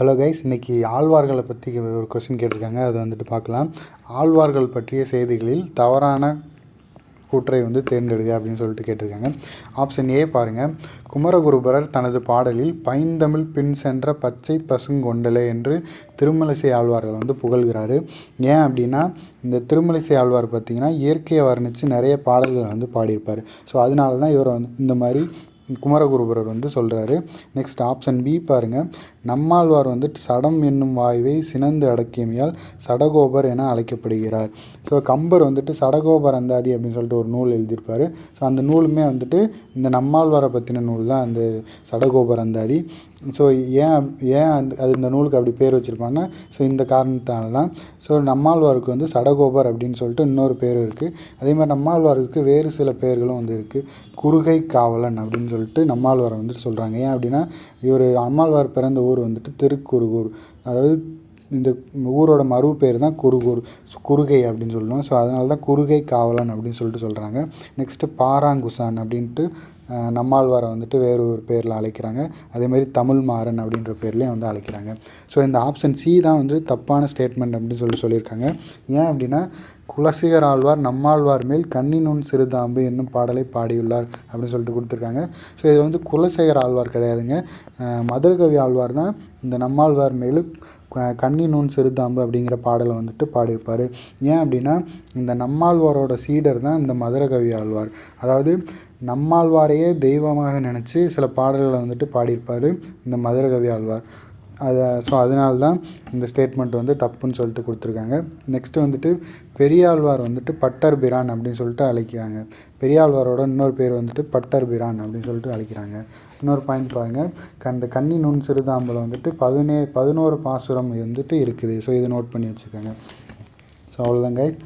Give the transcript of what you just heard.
Hello guys இன்றைக்கி ஆழ்வார்களை பற்றி ஒரு கொஸ்டின் கேட்டிருக்காங்க. அதை வந்துட்டு பார்க்கலாம். ஆழ்வார்கள் பற்றிய செய்திகளில் தவறான கூற்றை வந்து தேர்ந்தெடுங்க அப்படின்னு சொல்லிட்டு கேட்டிருக்காங்க. ஆப்ஷன் ஏ பாருங்கள் குமரகுருபரர் தனது பாடலில் பைந்தமிழ் பின் சென்ற பச்சை பசுங்கொண்டலை என்று திருமலிசை ஆழ்வார்கள் வந்து புகழ்கிறாரு. ஏன் அப்படின்னா இந்த திருமலிசை ஆழ்வார் பார்த்திங்கன்னா இயற்கையை வர்ணித்து நிறைய பாடல்கள் வந்து பாடியிருப்பார். ஸோ அதனால தான் இவரை வந்து இந்த மாதிரி குமரகுருபரர் வந்து சொல்கிறாரு நெக்ஸ்ட் ஆப்ஷன் பி பாருங்கள் நம்மாழ்வார் வந்து சடம் என்னும் வாயுவை சினந்து அடக்கியமையால் சடகோபர் என அழைக்கப்படுகிறார். ஸோ கம்பர் வந்துட்டு சடகோபர் அந்தாதி அப்படின்னு சொல்லிட்டு ஒரு நூல் எழுதியிருப்பார். ஸோ அந்த நூலுமே வந்துட்டு இந்த நம்மாழ்வாரை பற்றின நூல் தான் அந்த சடகோபர் அந்தாதி. ஸோ ஏன் ஏன் அந்த அது இந்த நூலுக்கு அப்படி பேர் வச்சுருப்பாங்கன்னா ஸோ இந்த காரணத்தால் தான் ஸோ நம்மாழ்வாருக்கு வந்து சடகோபர் அப்படின்னு சொல்லிட்டு இன்னொரு பேர் இருக்குது அதே மாதிரி நம்மாழ்வாருக்கு வேறு சில பேர்களும் வந்து இருக்குது குறுகை காவலன் அப்படின்னு சொல்லிட்டு நம்மாழ்வாரை வந்துட்டு சொல்கிறாங்க ஏன் அப்படின்னா இவர் அம்மாழ்வார் பிறந்த ஊர் வந்துட்டு திருக்குறுகூர் அதாவது இந்த ஊரோட மறு பேர் தான் குறுகூர் குறுகை அப்படின்னு சொல்லணும். ஸோ அதனால தான் குறுகை காவலன் அப்படின்னு சொல்லிட்டு சொல்கிறாங்க நெக்ஸ்ட்டு பாராங்குசான் அப்படின்ட்டு நம்மாழ்வாரை வந்துட்டு வேறு ஒரு பேரில் அழைக்கிறாங்க. அதேமாதிரி தமிழ் மாறன் அப்படின்ற பேர்லேயும் வந்து அழைக்கிறாங்க. ஸோ இந்த ஆப்ஷன் சி தான் வந்து தப்பான ஸ்டேட்மெண்ட் அப்படின்னு சொல்லி சொல்லியிருக்காங்க. ஏன் அப்படின்னா குலசிகர் ஆழ்வார் நம்மாழ்வார் மேல் கண்ணினுன் சிறுதாம்பு என்னும் பாடலை பாடியுள்ளார் அப்படின்னு சொல்லிட்டு கொடுத்துருக்காங்க. ஸோ இது வந்து குலசேகர் ஆழ்வார் கிடையாதுங்க. மதுரகவி ஆழ்வார் தான் இந்த நம்மாழ்வார் மேலும் கன்னி நூன் சிறுதாம்பு அப்படிங்கிற பாடலை வந்துட்டு பாடியிருப்பார். ஏன் அப்படின்னா இந்த நம்மாழ்வாரோட சீடர் தான் இந்த மதுரகவி ஆழ்வார். அதாவது நம்மாழ்வாரையே தெய்வமாக நினச்சி சில பாடல்களை வந்துட்டு பாடியிருப்பார் இந்த மதுரகவி ஆழ்வார். அதை ஸோ அதனால தான் இந்த ஸ்டேட்மெண்ட் வந்து தப்புன்னு சொல்லிட்டு கொடுத்துருக்காங்க. நெக்ஸ்ட்டு வந்துட்டு பெரியாழ்வார் வந்துட்டு பட்டர் பிரான் அப்படின்னு சொல்லிட்டு அழைக்கிறாங்க. பெரியாழ்வாரோட இன்னொரு பேர் வந்துட்டு பட்டர் பிரான் அப்படின்னு சொல்லிட்டு அழைக்கிறாங்க. இன்னொரு பாயிண்ட் பாருங்கள் அந்த கன்னி நுண் சிறுதாம்பலம் வந்துட்டு பதினே பதினோரு பாசுரம் வந்துட்டு இருக்குது. ஸோ இதை நோட் பண்ணி வச்சுக்கோங்க ஸோ அவ்வளோதான் கைஸ்